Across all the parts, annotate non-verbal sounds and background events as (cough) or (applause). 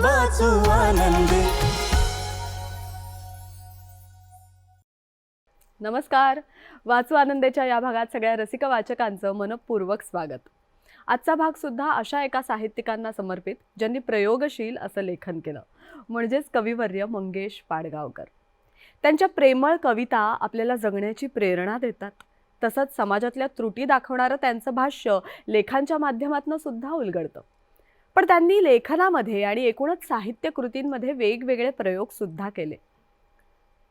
वाचू आनंदी. नमस्कार. वाचू आनंदेच्या या भागात सगळ्या रसिक वाचकांचं मनपूर्वक स्वागत. आजचा भाग सुद्धा अशा एका साहित्यिकांना समर्पित ज्यांनी प्रयोगशील असं लेखन केलं म्हणजेच कविवर्य मंगेश पाडगावकर. त्यांच्या प्रेमळ कविता आपल्याला जगण्याची प्रेरणा देतात. तसंच समाजातल्या त्रुटी दाखवणारं त्यांचं भाष्य लेखांच्या माध्यमातून सुद्धा उलगडतं. पण त्यांनी लेखनामध्ये आणि एकूणच साहित्य कृतींमध्ये वेगवेगळे प्रयोग सुद्धा केले.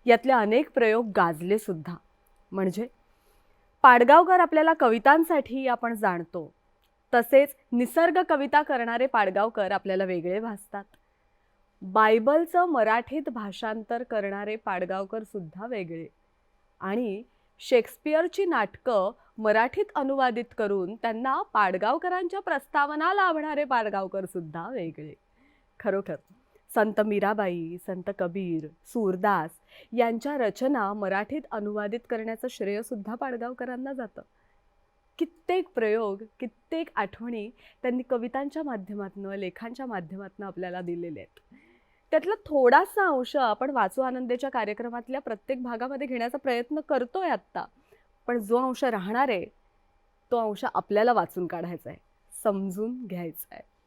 यातले अनेक प्रयोग गाजले सुद्धा. म्हणजे पाडगावकर आपल्याला कवितांसाठी आपण जाणतो. तसेच निसर्ग कविता करणारे पाडगावकर आपल्याला वेगळे भासतात. बायबलचं मराठीत भाषांतर करणारे पाडगावकर सुद्धा वेगळे. आणि शेक्सपियरची नाटकं मराठीत अनुवादित करून त्यांना पाडगावकरांच्या प्रस्तावना लाभणारे पाडगावकर सुद्धा वेगळे. खरोखर संत मीराबाई संत कबीर सूरदास यांच्या रचना मराठीत अनुवादित करण्याचं श्रेयसुद्धा पाडगावकरांना जातं. कित्येक प्रयोग कित्येक आठवणी त्यांनी कवितांच्या माध्यमातून लेखांच्या माध्यमातून आपल्याला दिलेले आहेत. त्यातला थोडासा अंश आपण वाचू आनंदेच्या कार्यक्रमातल्या प्रत्येक भागामध्ये घेण्याचा प्रयत्न करतोय आत्ता. पण जो अंश राहणार आहे तो अंश आपल्याला वाचून काढायचा आहे. समजून घ्यायचा आहे.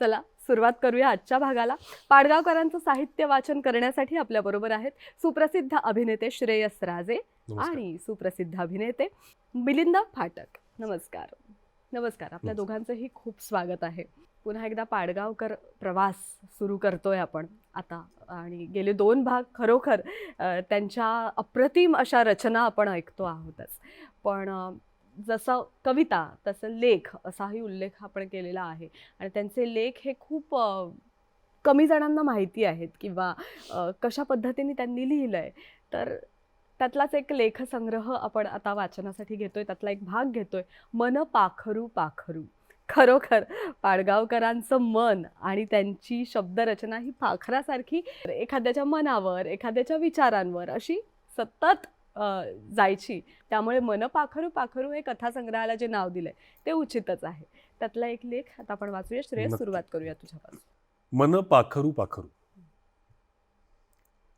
चला सुरुवात करूया आजच्या भागाला. पाडगावकरांचं साहित्य वाचन करण्यासाठी आपल्याबरोबर आहेत सुप्रसिद्ध अभिनेते श्रेयस राजे आणि सुप्रसिद्ध अभिनेते मिलिंद फाटक. नमस्कार. नमस्कार. आपल्या. दोघांचंही खूप स्वागत आहे. पुन्हा एकदा पाडगावकर प्रवास सुरू करतोय आपण. आता आणि गेले दोन भाग खरोखर त्यांच्या अप्रतिम अशा रचना आपण ऐकतो आहोतच. पण जसं कविता तसं लेख असाही उल्लेख आपण केलेला आहे. आणि त्यांचे लेख हे खूप कमी जणांना माहिती आहेत किंवा कशा पद्धतीने त्यांनी लिहिलं आहे तर त्यातलाच एक लेखसंग्रह आपण आता वाचनासाठी घेतोय त्यातला एक भाग घेतोय. मन पाखरू पाखरू. खरोखर पाडगावकरांचं मन आणि त्यांची शब्दरचना ही पाखरासारखी एखाद्याच्या मनावर एखाद्याच्या विचारांवर अशी सतत जायची. त्यामुळे मन पाखरू पाखरू हे कथासंग्रहाला जे नाव दिलंय ते उचितच आहे. त्यातला एक लेख आता आपण वाचूया श्रेय. सुरुवात करूया तुझ्यापासून. मन पाखरू पाखरू.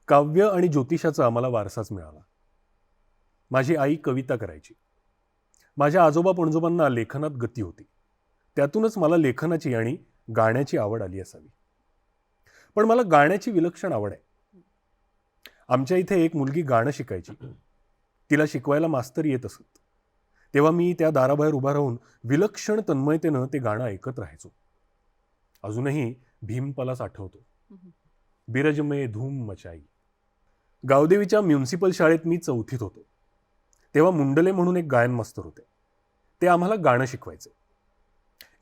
काव्य आणि ज्योतिषाचा आम्हाला वारसाच मिळाला. माझी आई कविता करायची. माझ्या आजोबा पणजोबांना लेखनात गती होती. त्यातूनच मला लेखनाची आणि गाण्याची आवड आली असावी. पण मला गाण्याची विलक्षण आवड आहे. आमच्या इथे एक मुलगी गाणं शिकायची. तिला शिकवायला मास्तर येत असत. तेव्हा मी त्या दाराबाहेर उभा राहून विलक्षण तन्मयतेनं ते गाणं ऐकत राहायचो. अजूनही भीमपलास आठवतो. बिरजमे धूम मचाई. गावदेवीच्या म्युन्सिपल शाळेत मी चौथीत होतो. तेव्हा मुंडले म्हणून एक गायन मास्तर होते. ते आम्हाला गाणं शिकवायचे.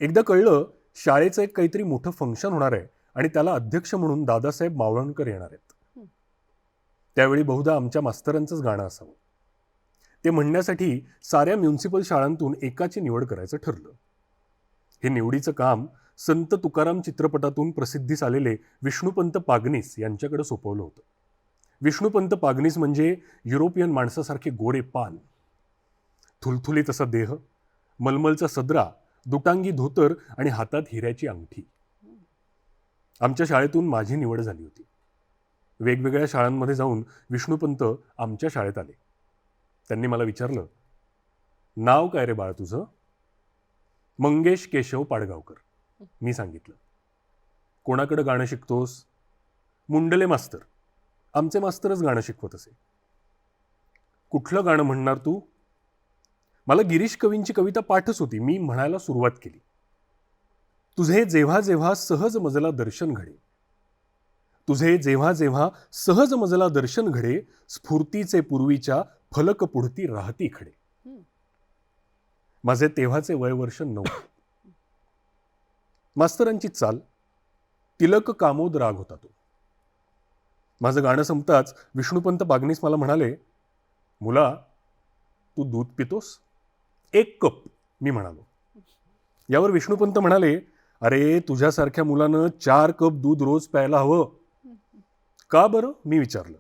एकदा कळलं शाळेचं एक काहीतरी मोठं फंक्शन होणार आहे आणि त्याला अध्यक्ष म्हणून दादासाहेब मावळणकर येणार आहेत. त्यावेळी बहुधा आमच्या मास्तरांचंच गाणं असावं. ते म्हणण्यासाठी साऱ्या म्युन्सिपल शाळांतून एकाची निवड करायचं ठरलं. हे निवडीचं काम संत तुकाराम चित्रपटातून प्रसिद्धीस आलेले विष्णुपंत पागनीस यांच्याकडे सोपवलं होतं. विष्णुपंत पागनीस म्हणजे युरोपियन माणसासारखे गोरे पान. थुलथुलीत असा देह मलमलचा सदरा दुटांगी धोतर आणि हातात हिऱ्याची अंगठी. आमच्या शाळेतून माझी निवड झाली होती. वेगवेगळ्या शाळांमध्ये जाऊन विष्णुपंत आमच्या शाळेत आले. त्यांनी मला विचारलं नाव काय रे बाळ तुझं? मंगेश केशव पाडगावकर. मी सांगितलं कोणाकडं गाणं शिकतोस? मुंडले मास्तर. आमचे मास्तरच गाणं शिकवत असे. कुठलं गाणं म्हणणार तू? मला गिरीश कवींची कविता पाठच होती मी म्हणायला सुरुवात केली. तुझे जेव्हा जेव्हा सहज मजला दर्शन घडे तुझे जेव्हा जेव्हा सहज मजला दर्शन घडे स्फूर्तीचे पूर्वीच्या फलक पुढती राहती खडे. माझे तेव्हाचे वयवर्ष नऊ. मास्तरांची चाल तिलक कामोद राग होता तो. माझं गाणं संपताच विष्णुपंत बागनीस मला म्हणाले मुला तू दूध पितोस? एक कप मी म्हणालो. यावर विष्णुपंत म्हणाले अरे तुझ्यासारख्या मुलानं चार कप दूध रोज प्यायला हवं. का बरं? मी विचारलं.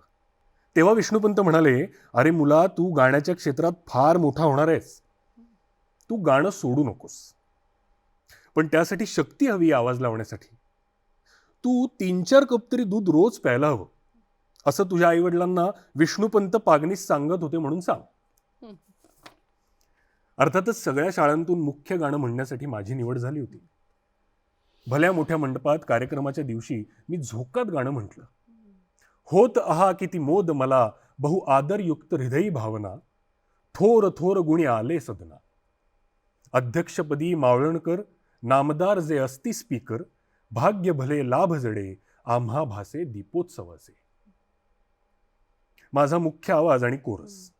तेव्हा विष्णुपंत म्हणाले अरे मुला तू गाण्याच्या क्षेत्रात फार मोठा होणार आहेस. तू गाणं सोडू नकोस. पण त्यासाठी शक्ती हवी आवाज लावण्यासाठी. तू तीन चार कप तरी दूध रोज प्यायला हवं. असं तुझ्या आईवडिलांना विष्णुपंत पागणीस सांगत होते म्हणून सांग. अर्थातच सगळ्या शाळांतून मुख्य गाणं म्हणण्यासाठी माझी निवड झाली होती. भल्या मोठ्या मंडपात कार्यक्रमाच्या दिवशी मी झोकात गाणं म्हटलं. होत अहा किती मोद मला बहु आदरयुक्त हृदयी भावना थोर थोर गुणी आले सदना. अध्यक्षपदी मावळणकर नामदार जे असती स्पीकर भाग्य भले लाभ जडे आम्हा भासे दीपोत्सवाचे. माझा मुख्य आवाज आणि कोरस.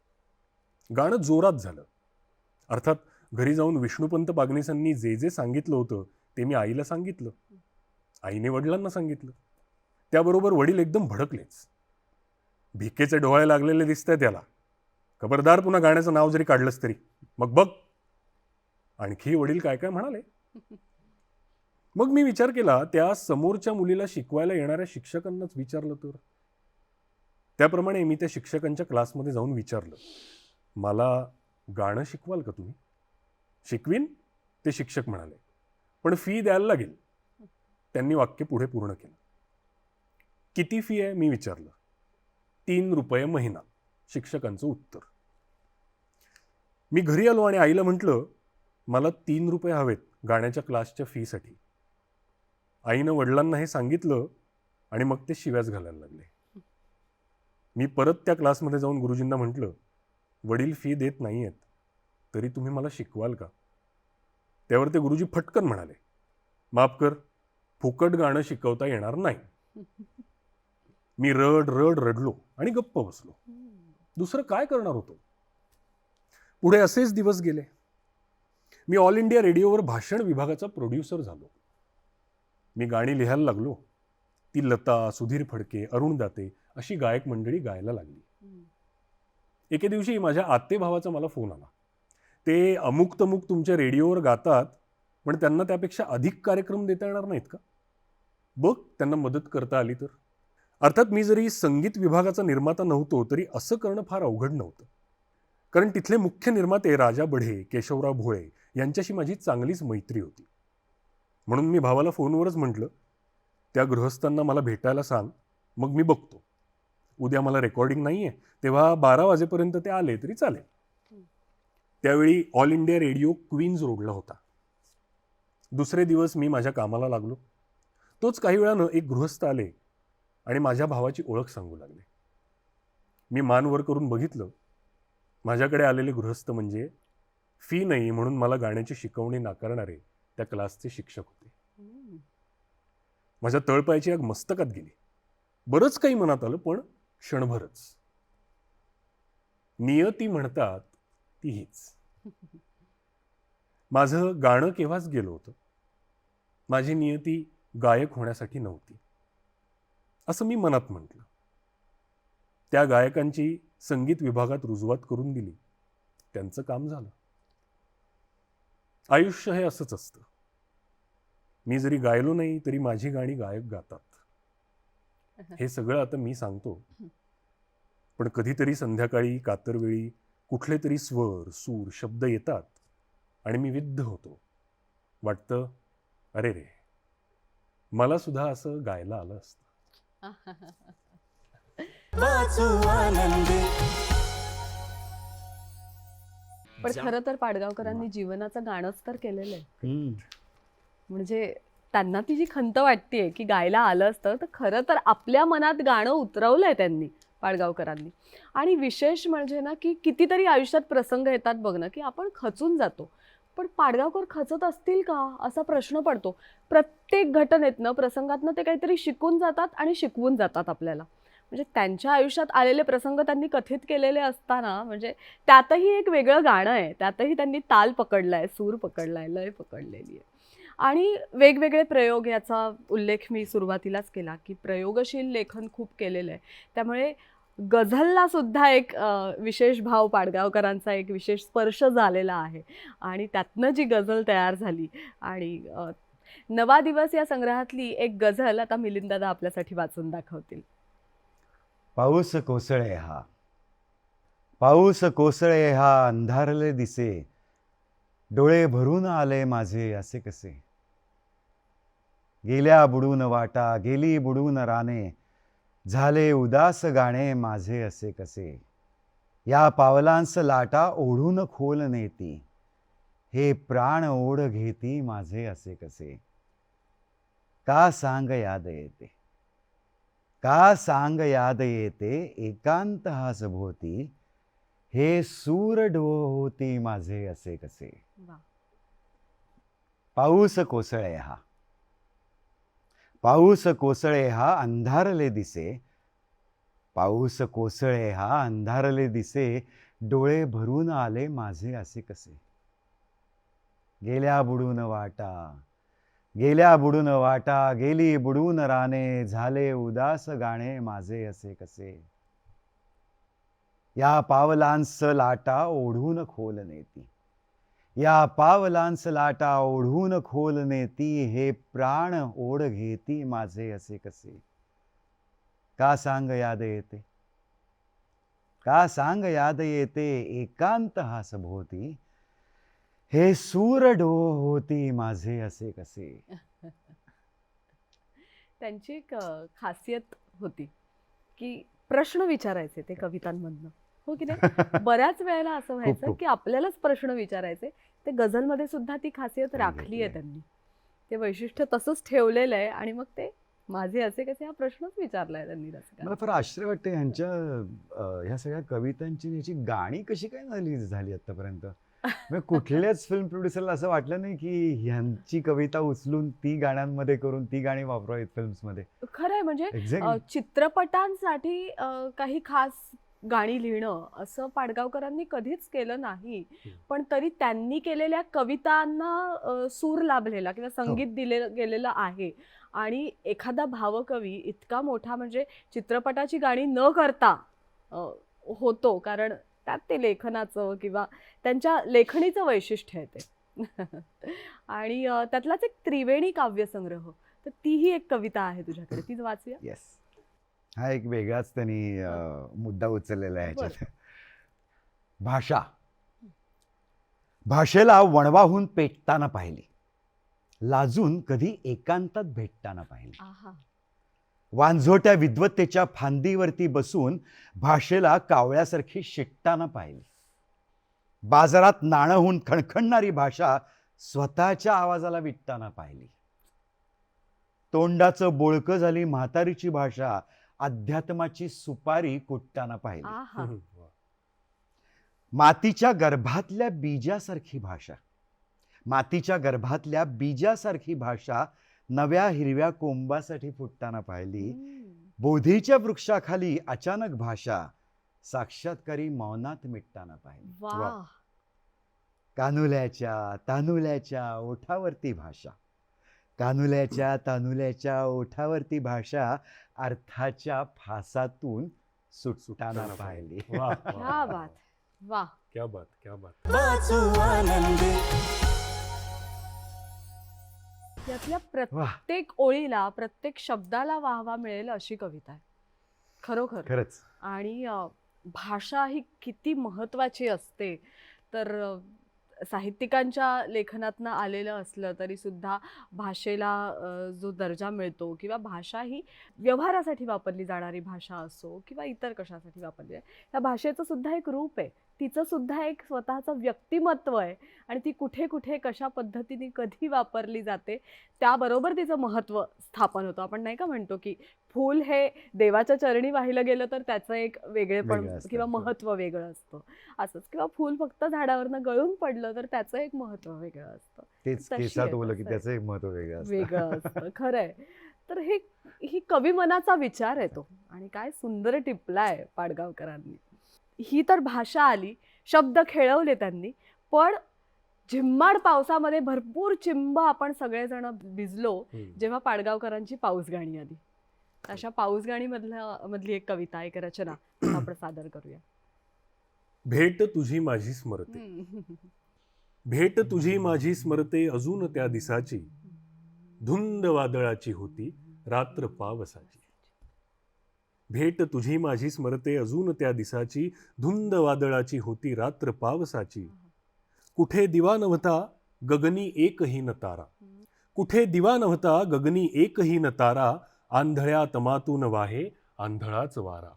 गाणं जोरात झालं. अर्थात घरी जाऊन विष्णुपंत बागणेसांनी जे जे सांगितलं होतं ते मी आईला सांगितलं. आईने वडिलांना सांगितलं. त्याबरोबर वडील एकदम भडकलेच. भिकेचे डोळे लागलेले दिसतंय त्याला. खबरदार पुन्हा गाण्याचं नाव जरी काढलंच तरी. मग बघ. आणखी वडील काय काय म्हणाले? मग मी विचार केला त्या समोरच्या मुलीला शिकवायला येणाऱ्या शिक्षकांनाच विचारलं तर. त्याप्रमाणे मी त्या शिक्षकांच्या क्लासमध्ये जाऊन विचारलं. मला गाणं शिकवाल का तुम्ही? शिकवीन ते शिक्षक म्हणाले. पण फी द्यायला लागेल. त्यांनी वाक्य पुढे पूर्ण केलं. किती फी आहे? मी विचारलं. तीन रुपये महिना. शिक्षकांचं उत्तर. मी घरी आलो आणि आईला म्हटलं मला तीन रुपये हवेत गाण्याच्या क्लासच्या फीसाठी आईनं वडिलांना हे सांगितलं आणि मग ते शिव्याच घालायला लागले. मी परत त्या क्लासमध्ये जाऊन गुरुजींना म्हटलं वडील फी देत नाही आहेत तरी तुम्ही मला शिकवाल का? त्यावर ते गुरुजी फटकन म्हणाले माफ कर फुकट गाणं शिकवता येणार नाही. मी रड रड रडलो आणि गप्प बसलो. दुसरं काय करणार होतो? पुढे असेच दिवस गेले. मी ऑल इंडिया रेडिओवर भाषण विभागाचा प्रोड्युसर झालो. मी गाणी लिहायला लागलो. ती लता सुधीर फडके अरुण दाते अशी गायक मंडळी गायला लागली. एके दिवशी माझ्या आत्ते भावाचा मला फोन आला. ते अमुक तमुक तुमच्या रेडिओवर गातात पण त्यांना त्यापेक्षा अधिक कार्यक्रम देता येणार नाहीत का? बघ त्यांना मदत करता आली तर. अर्थात मी जरी संगीत विभागाचा निर्माता नव्हतो तरी असं करणं फार अवघड नव्हतं. कारण तिथले मुख्य निर्माते राजा बढे केशवराव भोळे यांच्याशी माझी चांगलीच मैत्री होती. म्हणून मी भावाला फोनवरच म्हटलं त्या गृहस्थांना मला भेटायला सांग मग मी बघतो. उद्या मला रेकॉर्डिंग नाही आहे तेव्हा बारा वाजेपर्यंत ते आले तरी चालेल. त्यावेळी ऑल इंडिया रेडिओ क्वीन्स रोडला होता. दुसरे दिवस मी माझ्या कामाला लागलो. तोच काही वेळानं एक गृहस्थ आले आणि माझ्या भावाची ओळख सांगू लागले. मी मान वर करून बघितलं. माझ्याकडे आलेले गृहस्थ म्हणजे फी नाही म्हणून मला गाण्याची शिकवणी नाकारणारे त्या क्लासचे शिक्षक होते. माझ्या तळपायची आग मस्तकात गेली. बरंच काही मनात आलं पण क्षणभरच. नियती म्हणतात ती हीच माझं गाणं केव्हाच गेलं होतं? माझी नियती गायक होण्यासाठी नव्हती. असं मी मनात म्हटलं. त्या गायकांची संगीत विभागात रुजवात करून दिली. त्यांचं काम झालं. आयुष्य हे असंच असतं. मी जरी गायलो नाही तरी माझी गाणी गायक गातात. हे. सगळं आता मी सांगतो. पण कधीतरी संध्याकाळी कातरवेळी कुठले तरी स्वर सूर शब्द येतात आणि मी विद्ध होतो. वाटतं अरे रे मला सुद्धा असं गायला आलं असतं. पण खरं तर पाडगावकरांनी जीवनाचं गाणंच तर केलेलं आहे. म्हणजे त्यांना ती जी खंत वाटते की गायला आलं असतं तर खरं तर आपल्या मनात गाणं उतरवलं आहे त्यांनी पाडगावकरांनी. आणि विशेष म्हणजे ना की कितीतरी आयुष्यात प्रसंग येतात बघ ना की आपण खचून जातो. पण पाडगावकर खचत असतील का असा प्रश्न पडतो. प्रत्येक घटनेतनं प्रसंगातनं ते काहीतरी शिकून जातात आणि शिकवून जातात आपल्याला. म्हणजे त्यांच्या आयुष्यात आलेले प्रसंग त्यांनी कथित केलेले असताना म्हणजे त्यातही एक वेगळं गाणं आहे. त्यातही त्यांनी ताल पकडला आहे सूर पकडला आहे लय पकडलेली आहे. आणि वेगवेगळे प्रयोग याचा उल्लेख मी सुरुवातीलाच केला की प्रयोगशील लेखन खूप केलेलं आहे त्यामुळे गझलला सुद्धा एक विशेष भाव पाडगावकरांचा एक विशेष स्पर्श झालेला आहे. आणि त्यातनं जी गझल तयार झाली आणि नवा दिवस या संग्रहातली एक गझल आता मिलिंदादा आपल्यासाठी वाचून दाखवतील. पाऊस कोसळे हा. पाऊस कोसळे हा अंधारले दिसे. डोळे भरून आले माझे असे कसे? गेल्या बुडून वाटा गेली बुडून राणे झाले उदास गाणे माझे असे कसे? या पावलांस लाटा ओढून खोल नेती. हे प्राण ओढ घेती माझे असे कसे? का सांग याद येते? का सांग याद येते? एकांत हास भोवती हे सूर डो होती माझे असे कसे? पाऊस कोसळे हा पाऊस कोसळे हा अंधारले दिसे. पाऊस कोसळे हा अंधारले दिसे. डोळे भरून आले माझे असे कसे? गेल्या बुडून वाटा. गेल्या बुडून वाटा. गेली बुडून राणे. झाले उदास गाणे माझे असे कसे? या पावलांस लाटा ओढून खोल नेती. या पावलांस लाटा ओढून खोल नेती हे प्राण ओढ घेती माझे असे कसे? का सांग याद येते? का सांग याद येते? एकांत हास भोवती हे सूर डो होती माझे असे कसे? (laughs) त्यांची एक खासियत होती की प्रश्न विचारायचे ते कवितांमधनं. हो की नाही (laughs) बऱ्याच वेळेला असं व्हायचं. की आपल्यालाच प्रश्न विचारायचे ते गझलमध्ये सुद्धा ती खासियत राखली आहे. त्यांनी ते वैशिष्ट्य तसंच ठेवलेलं आहे आणि मग ते माझे असे कसे हा प्रश्नच विचारलाय त्यांनी. मला फार आश्चर्य वाटते ह्यांच्या ह्या सगळ्या कवितांची ह्याची गाणी कशी काय झाली झाली आतापर्यंत म्हणजे कुठल्याच (laughs) फिल्म प्रोड्युसरला असं वाटलं नाही की ह्यांची कविता उचलून ती गाण्यांमध्ये करून ती गाणी वापरावीत फिल्म्समध्ये खरं आहे म्हणजे चित्रपटांसाठी काही खास गाणी लिहिणं असं पाडगावकरांनी कधीच केलं नाही. पण तरी त्यांनी केलेल्या कवितांना सूर लाभलेला किंवा संगीत दिले गेलेलं आहे. आणि एखादा भावकवी इतका मोठा म्हणजे चित्रपटाची गाणी न करता होतो कारण त्यात ते लेखनाचं किंवा त्यांच्या लेखणीचं वैशिष्ट्य आहे ते. (laughs) आणि त्यातलाच एक त्रिवेणी काव्यसंग्रह. तर तीही एक कविता आहे तुझ्याकडे. तीच वाचूया? येस हा एक वेगळाच त्यांनी अं, मुद्दा उचललेला आहे. ह्याच्यात. भाषा. भाषेला वणवाहून पेटताना पाहिली. लाजून कधी एकांतात भेटताना पाहिली. आहा. वांझोट्या विद्वत्तेच्या फांदीवरती बसून भाषेला कावळ्यासारखी शिकताना पाहिली. बाजारात नाणंहून खणखणणारी भाषा स्वतःच्या आवाजाला विटताना पाहिली. तोंडाचं बोळकं झाली म्हातारीची भाषा अध्यात्माची सुपारी कुटताना पाहिली. मातीच्या गर्भातल्या बीजासारखी भाषा. मातीच्या गर्भातल्या बीजासारखी भाषा नव्या हिरव्या कोंबासाठी फुटताना पाहिली. बोधीच्या वृक्षाखाली अचानक भाषा साक्षात्कारी मौनात मिटताना पाहिली. कानुल्याच्या तानुल्याच्या ओठावरती भाषा. कानुल्याच्या तानुल्याच्या ओठावरती भाषा अर्थाच्या फासातून सुटताना पाहिली. वा, वा, क्या वा, बात वा. क्या बात क्या बात. वाचू आनंदे. यातल्या प्रत्येक ओळीला प्रत्येक शब्दाला वाहवा मिळेल अशी कविता आहे. खरोखर. खरंच. आणि अ, भाषा ही किती महत्त्वाची असते तर अ, साहित्यिकांच्या लेखनातनं आलेलं असलं तरी सुद्धा भाषेला जो दर्जा मिळतो किंवा भाषा ही व्यवहारासाठी वापरली जाणारी भाषा असो किंवा इतर कशासाठी वापरली आहे त्या भाषेचं सुद्धा एक रूप आहे. तिचं सुद्धा एक स्वतःचं व्यक्तिमत्व आहे आणि ती कुठे कुठे कशा पद्धतीने कधी वापरली जाते त्याबरोबर तिचं महत्त्व स्थापन होतं. आपण नाही का म्हणतो की फूल हे देवाच्या चरणी वाहिलं गेलं तर त्याचं एक वेगळेपण किंवा हो. महत्त्व वेगळं असतं. असंच. किंवा फूल फक्त झाडावरनं गळून पडलं तर त्याचं एक महत्त्व वेगळं असतं. आहे, की आहे. त्याचं एक महत्त्व वेगळं असतं. वेगळं असतं. (laughs) खरं आहे तर हे ही कवी मनाचा विचार आहे तो. आणि काय सुंदर टिपलाय पाडगावकरांनी. ही तर भाषा आली शब्द खेळवले त्यांनी पण झिम्माड पावसामध्ये भरपूर चिंब आपण सगळेजण भिजलो जेव्हा पाडगावकरांची पाऊस गाणी आली. अशा पाऊस गाणी मधल्या मधली एक कविता एक रचना (clears throat) आपण सादर करूया. भेट तुझी माझी स्मरते. भेट तुझी माझी स्मरते अजून त्या दिसाची. धुंद वादळाची होती रात्र पावसाची. भेट तुझी माझी स्मरते अजून त्या दिसाची धुंद वादळाची होती रात्र पावसाची. कुठे दिवा नव्हता गगनी एकही न तारा. कुठे दिवा नव्हता गगनी एकही न तारा आंधळ्या तमातून वाहे आंधळाच वारा.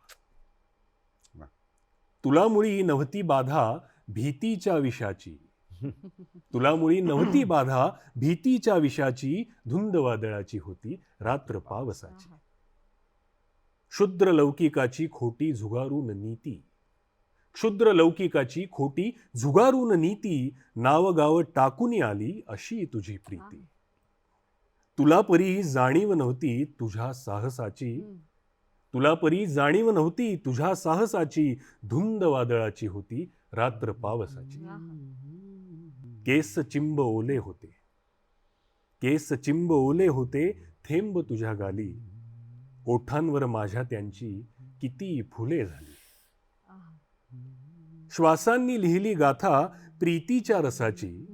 तुला मुळी नव्हती बाधा भीतीच्या विषाची. तुला मुळी नव्हती बाधा भीतीच्या विषाची धुंद वादळाची होती रात्र पावसाची. क्षुद्र लौकिकाची खोटी झुगारून नीती. क्षुद्र लौकिकाची खोटी झुगारून नीती नावगाव टाकून आली अशी तुझी प्रीती. तुला परी जाणीव नव्हती तुझ्या साहसाची. तुला परी जाणीव नव्हती तुझ्या साहसाची. धुंद वादळाची होती रात्र पावसाची. केस चिंब ओले होते. केस चिंब ओले होते थेंब तुझ्या गाली. ओठांवर माझ्या त्यांची किती फुले झाली. श्वासांनी लिहिली गाथा प्रीतीच्या रसाची.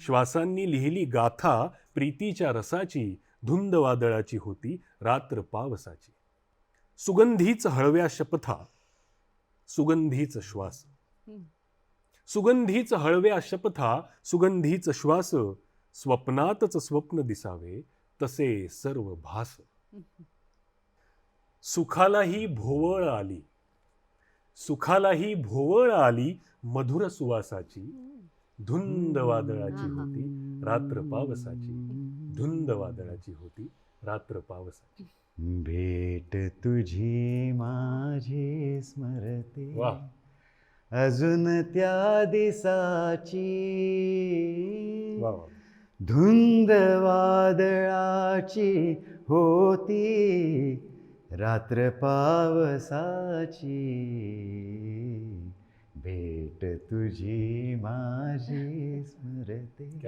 श्वासांनी लिहिली गाथा प्रीतीच्या रसाची. धुंद वादळाची होती रात्र पावसाची. सुगंधीच हळव्या शपथा. सुगंधीच श्वास. सुगंधीच हळव्या शपथा. सुगंधीच श्वास. स्वप्नातच स्वप्न दिसावे. तसे सर्व भास. सुखालाही भोवळ आली. सुखालाही भोवळ आली मधुर सुवासाची. धुंद वादळाची होती रात्र पावसाची. धुंद वादळाची होती रात्र पावसाची. भेट तुझी माझी स्मरते. वा. अजून त्या दिसाची वा वा. धुंद वादळाची होती. रात्र पावसाची भेट तुझी माझी स्मरते.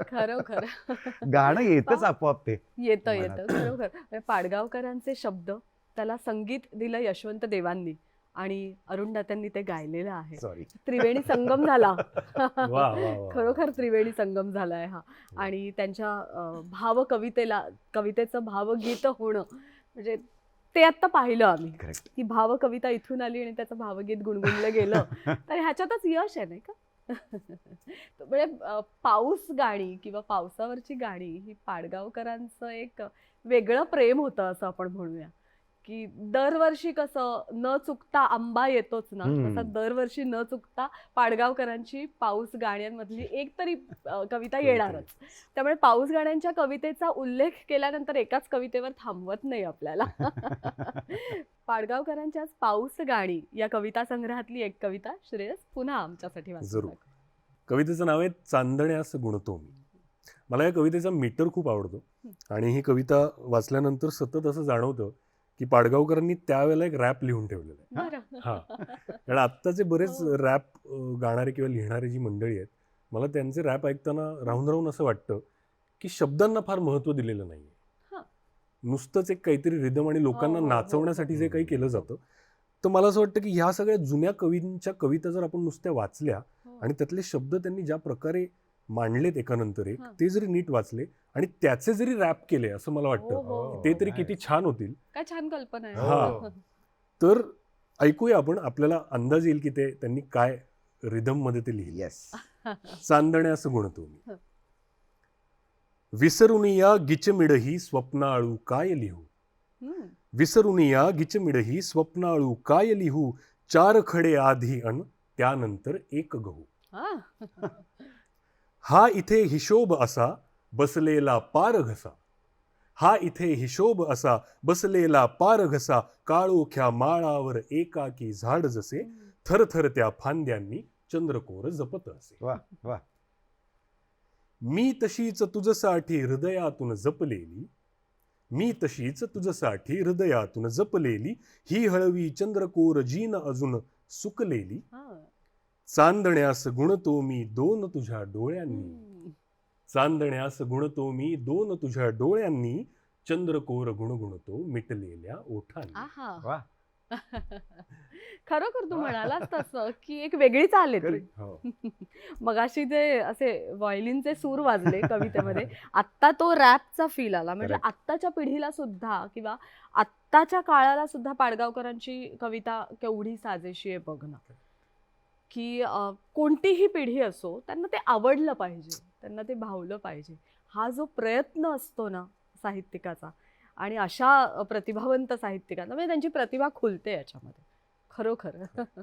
खरोखर. (laughs) गाणं येतच आपोआप ते. येतं. येतं. खरोखर. पाडगावकरांचे शब्द त्याला संगीत दिलं यशवंत देवांनी आणि अरुण दात्यांनी ते गायलेलं आहे. सॉरी त्रिवेणी संगम झाला. (laughs) खरोखर त्रिवेणी संगम झालाय हा. आणि त्यांच्या भाव कवितेला कवितेचं भावगीत होणं म्हणजे ते आत्ता पाहिलं आम्ही की भाव कविता इथून आली आणि त्याचं भावगीत गुणगुणलं गेलं. (laughs) तर ह्याच्यातच यश आहे नाही का? (laughs) म्हणजे पाऊस गाणी किंवा पावसावरची गाणी ही पाडगावकरांचं एक वेगळं प्रेम होतं असं आपण म्हणूया. की दरवर्षी कसं न चुकता आंबा येतोच ना. तसा दरवर्षी न चुकता पाडगावकरांची पाऊस गाण्यांमधली एक तरी अं, कविता येणारच. त्यामुळे पाऊस गाण्यांच्या कवितेचा उल्लेख केल्यानंतर एकाच कवितेवर थांबवत नाही आपल्याला. (laughs) पाडगावकरांच्या पाऊस गाणी या कविता संग्रहातली एक कविता श्रेयस पुन्हा आमच्यासाठी जरूर. कवितेचं नाव आहे चांदण्यास गुणतो मी. मला या कवितेचा मीटर खूप आवडतो आणि ही कविता वाचल्यानंतर सतत असं जाणवतं की पाडगावकरांनी त्यावेळेला एक रॅप लिहून ठेवलेलं आहे. हा कारण आत्ताचे बरेच हो. रॅप गाणारे किंवा लिहिणारे जी मंडळी आहेत मला त्यांचे रॅप ऐकताना राहून राहून असं वाटतं की शब्दांना फार महत्त्व दिलेलं नाही हा. नुसतंच एक काहीतरी रिदम आणि लोकांना हो, हो. नाचवण्यासाठी जे काही केलं जातं तर मला असं वाटतं की ह्या सगळ्या जुन्या कवींच्या कविता जर आपण नुसत्या वाचल्या. आणि त्यातले शब्द त्यांनी ज्या प्रकारे मांडलेत एकानंतर एक. ते जरी नीट वाचले आणि त्याचे जरी रॅप केले असं मला हो, वाटतं हो. ते तरी किती छान होतील. काय छान कल्पना हा. आहे (laughs) तर ऐकूया आपण आपल्याला अंदाज येईल की ते त्यांनी काय रिदममध्ये ते लिहिले. येस (laughs) चांदण्यास गुणतो मी. हं. विसरून या गिचमिडही स्वप्नाळू काय लिहू. विसरून या गिचमिडही स्वप्नाळू काय लिहू? चार खडे आधी अन त्यानंतर एक गहू. हा. हा इथे हिशोब असा बसलेला पार घसा. हा इथे हिशोब असा बसलेला पार घसा काळोख्या माळावर एकाकी झाड जसे थरथर त्या फांद्यांनी चंद्रकोर जपत असे. वा वा. मी तशीच तुझसाठी हृदयातून जपलेली मी तशीच तुझसाठी हृदयातून जपलेली ही हळवी चंद्रकोर जीन अजून सुकलेली. चांदण्यास गुणतो मी दोन तुझ्या डोळ्यांनी. चांदण्यास गुणतो मी दोन तुझ्या डोळ्यांनी चंद्रकोर गुणगुणतो मिटलेल्या ओठांनी. आहा. वा. (laughs) खरोखर तू म्हणालास तसं की एक वेगळी चाल आहे ती. हो. (laughs) मगाशी जे असे व्हायलिनचे सूर वाजले (laughs) कवितेमध्ये. आत्ता तो रॅपचा फील आला. म्हणजे Correct. आत्ताच्या पिढीला सुद्धा किंवा आत्ताच्या काळाला सुद्धा पाडगावकरांची कविता केवढी साजेशी आहे बघ ना. की अं, कोणतीही पिढी असो त्यांना ते आवडलं पाहिजे. त्यांना ते भावलं पाहिजे. हा जो प्रयत्न असतो ना साहित्यिकाचा आणि अशा प्रतिभावंत साहित्यिकांना म्हणजे त्यांची प्रतिभा खुलते याच्यामध्ये. खरोखर. (laughs)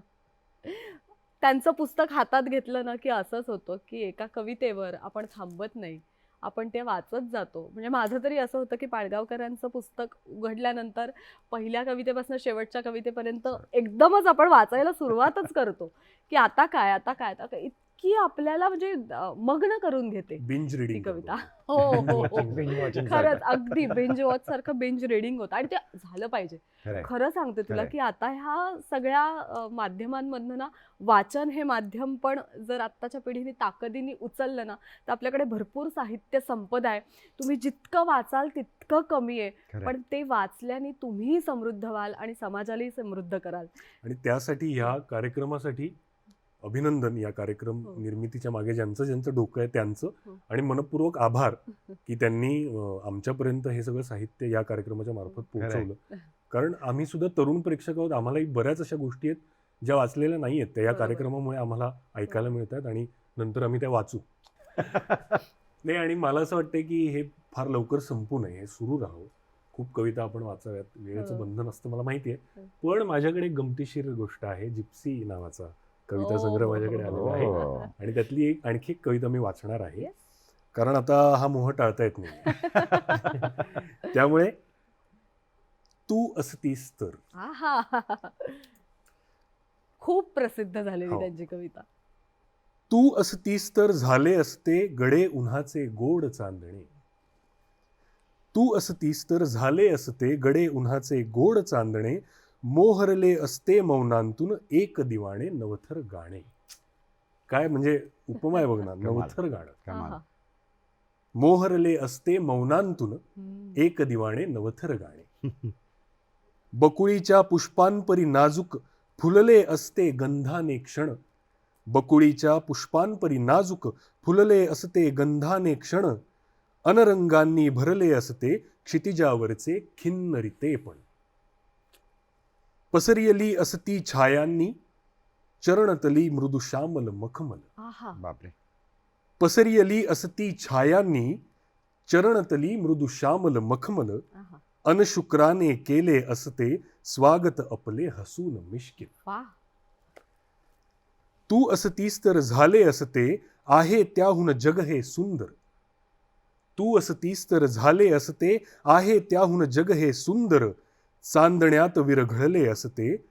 त्यांचं पुस्तक हातात घेतलं ना की असंच होतं की एका कवितेवर आपण थांबत नाही आपण ते वाचत जातो. म्हणजे माझं तरी असं होतं की पाडगावकरांचं पुस्तक उघडल्यानंतर पहिल्या कवितेपासून शेवटच्या कवितेपर्यंत एकदमच आपण वाचायला सुरुवातच करतो. की आता काय आता काय आता काय इतकी आपल्याला म्हणजे मग्न करून घेते बिंज रिडिंग कविता हो हो हो खरंच. अगदी बेंज वॉच सारखं बेंज रिडिंग होतं आणि ते झालं पाहिजे. खरं सांगते तुला. की आता ह्या सगळ्या माध्यमांमधनं ना वाचन हे माध्यम पण जर आत्ताच्या पिढीने ताकदीने उचललं ना तर आपल्याकडे भरपूर साहित्य संपदा आहे तुम्ही जितकं वाचाल तितकं कमी आहे. पण ते वाचल्याने तुम्हीही समृद्ध व्हाल आणि समाजालाही समृद्ध कराल आणि त्यासाठी ह्या कार्यक्रमासाठी अभिनंदन या कार्यक्रम हो. निर्मितीच्या मागे ज्यांचं ज्यांचं डोकं आहे त्यांचं हो. आणि मनपूर्वक आभार (laughs) की त्यांनी आमच्यापर्यंत हे सगळं साहित्य या कार्यक्रमाच्या मार्फत खरंय. पोहोचवलं कारण आम्ही सुद्धा तरुण प्रेक्षक आहोत आम्हालाही बऱ्याच अशा गोष्टी आहेत ज्या वाचलेल्या नाही आहेत त्या या. कार्यक्रमामुळे आम्हाला ऐकायला मिळत आहेत आणि नंतर आम्ही त्या वाचू (laughs) नाही आणि मला असं वाटतं की हे फार लवकर संपू नये हे सुरू राहावं खूप कविता आपण वाचाव्यात वेळेचं हो. बंधन असतं मला माहिती आहे हो. पण माझ्याकडे गमतीशीर गोष्ट आहे जिप्सी नावाचा कविता ओ, संग्रह हो, माझ्याकडे हो, आलेला हो. आहे. आणि त्यातली एक आणखी एक कविता मी वाचणार आहे. कारण आता हा मोह टाळता येत नाही (laughs) त्यामुळे तू असतीस तर. खूप प्रसिद्ध झालेली हो. त्यांची कविता. तू असतीस तर झाले असते गडे उन्हाचे गोड चांदणे. तू असतीस तर झाले असते गडे उन्हाचे गोड चांदणे. मोहरले असते मौनांतून एक दिवाणे नवथर गाणे. काय म्हणजे उपमा आहे बघ ना (laughs) नवथर गाणं. मोहरले असते मौनांतून. एक दिवाणे नवथर गाणे. बकुळीच्या पुष्पांपरी नाजूक फुलले असते गंधाने क्षण. बकुळीच्या पुष्पांपरी नाजूक फुलले असते गंधाने क्षण. अनरंगांनी भरले असते क्षितिजावरचे खिन्न रितेपण पसरियली असती छायांनी चरणतली मृदू श्यामल मखमल. आहा. बापरे. पसरियली असती छायांनी चरणतली मृदू श्यामल मखमल. आहा. अनशुक्राने केले असते स्वागत आपले हसून मिश्किल. वा तू असतीस तर झाले असते आहे त्याहून जग हे सुंदर. तू असतीस तर झाले असते आहे त्याहून जग हे सुंदर. चांदण्यात विरघळले असते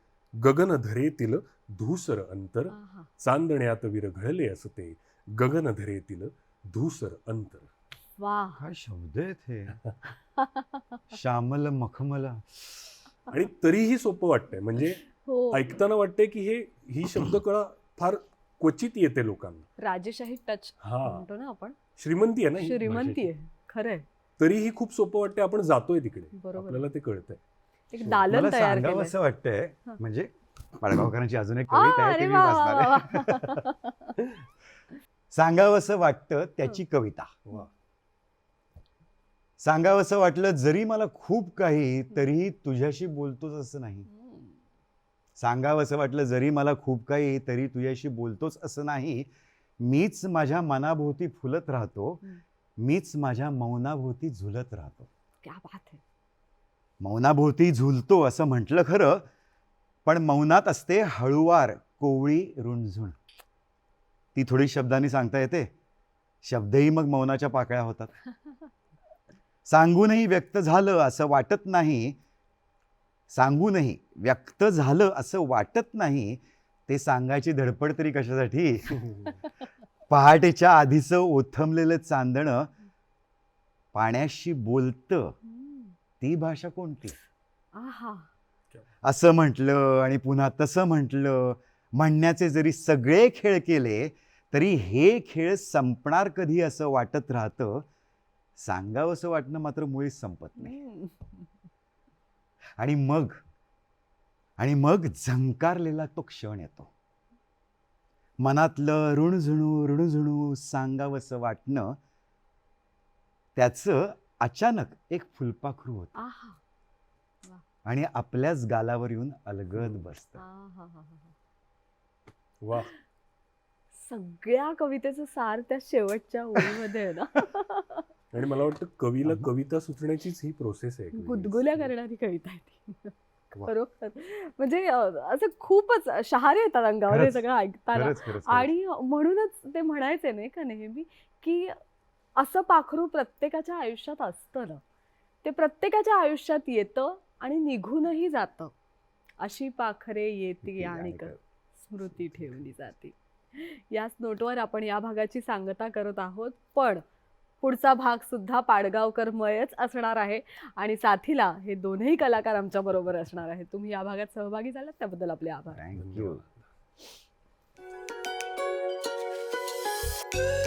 गगनधरेतील धूसर अंतर. चांदण्यात विरघळले असते गगनधरेतील धूसर अंतर. वा काय शब्द आहेत हे? (laughs) श्यामल मखमल. आणि तरीही सोपं वाटतंय. म्हणजे हो. ऐकताना वाटतंय की हे ही शब्दकळा फार क्वचित येते लोकांना. राजेशाही टच हा. म्हणतो ना आपण. श्रीमंती आहे ना ही? श्रीमंती. आहे. खरंय. तरीही खूप सोपं वाटतंय आपण जातोय तिकडे. आपल्याला ते कळतंय. एक दालन मला तयार सांगावं केलंय असं वाटतंय. म्हणजे पाडगावकरांची अजून एक आ, कविता आहे ती अरे मी वा, वाचणार वा, आहे. वा. (laughs) सांगावंसं वाटतं त्याची कविता वा. सांगावंसं वाटलं जरी मला खूप काही तरीही तुझ्याशी बोलतोच असं नाही हम्म. सांगावंसं वाटलं जरी मला खूप काही तरी तुझ्याशी बोलतोच असं नाही मीच माझ्या मनाभोवती फुलत राहतो हम्म. मीच माझ्या मौनाभोवती झुलत राहतो क्या बात आहे मौनाभोवती झुलतो असं म्हटलं खरं पण मौनात असते हळुवार कोवळी रुणझुण ती थोडी शब्दांनी सांगता येते. शब्दही मग मौनाच्या पाकळ्या होतात. सांगूनही व्यक्त झालं असं वाटत नाही सांगूनही व्यक्त झालं असं वाटत नाही ते सांगायची धडपड तरी कशासाठी? (laughs) पहाटेच्या आधीचं ओथंबलेलं चांदणं पाण्याशी बोलतं. ती भाषा कोणती? असं म्हटलं आणि पुन्हा तसं म्हटलं म्हणण्याचे जरी सगळे खेळ केले तरी हे खेळ संपणार कधी असं वाटत राहतं? सांगावंसं वाटणं मात्र मुळीच संपत नाही. आणि मग? आणि मग झंकारलेला तो क्षण येतो. मनातलं ऋणझुणू ऋणझुणू सांगावंसं वाटणं त्याचं अचानक एक फुलपाखरू होतं. आहा. आणि आपल्याच गालावर येऊन अलगद बसतं. आहाहाहा. वा. सगळ्या कवितेचं सार त्या शेवटच्या ओळीमध्ये आहे ना. आणि मला वाटतं कवीला कविता सुचण्याचीच ही प्रोसेस आहे एक वेगळीच. गुदगुल्या करणारी कविता आहे ती. वा. बरोबर म्हणजे अं, असं खूपच शहारे येतात अंगावर हे खरंच, सगळं ऐकताना. खरंच खरंच खरंच. आणि म्हणूनच ते म्हणायचे नाही का नेहमी की असं पाखरू प्रत्येकाच्या आयुष्यात असतं ना. ते प्रत्येकाच्या आयुष्यात येतं आणि निघूनही जातं. अशी पाखरे येती आणि स्मृती ठेवली जाते. याच नोटवर आपण या भागाची सांगता करत आहोत. पण पुढचा भाग सुद्धा पाडगावकरमयच असणार आहे आणि साथीला हे दोन्ही कलाकार आमच्या बरोबर असणार आहेत. तुम्ही या भागात सहभागी झालात त्याबद्दल आपले आभार. Thank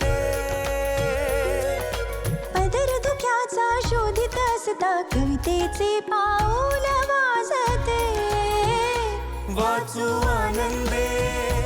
शोधित असता कवितेचे पाऊल वाजते. वाचू आनंदे.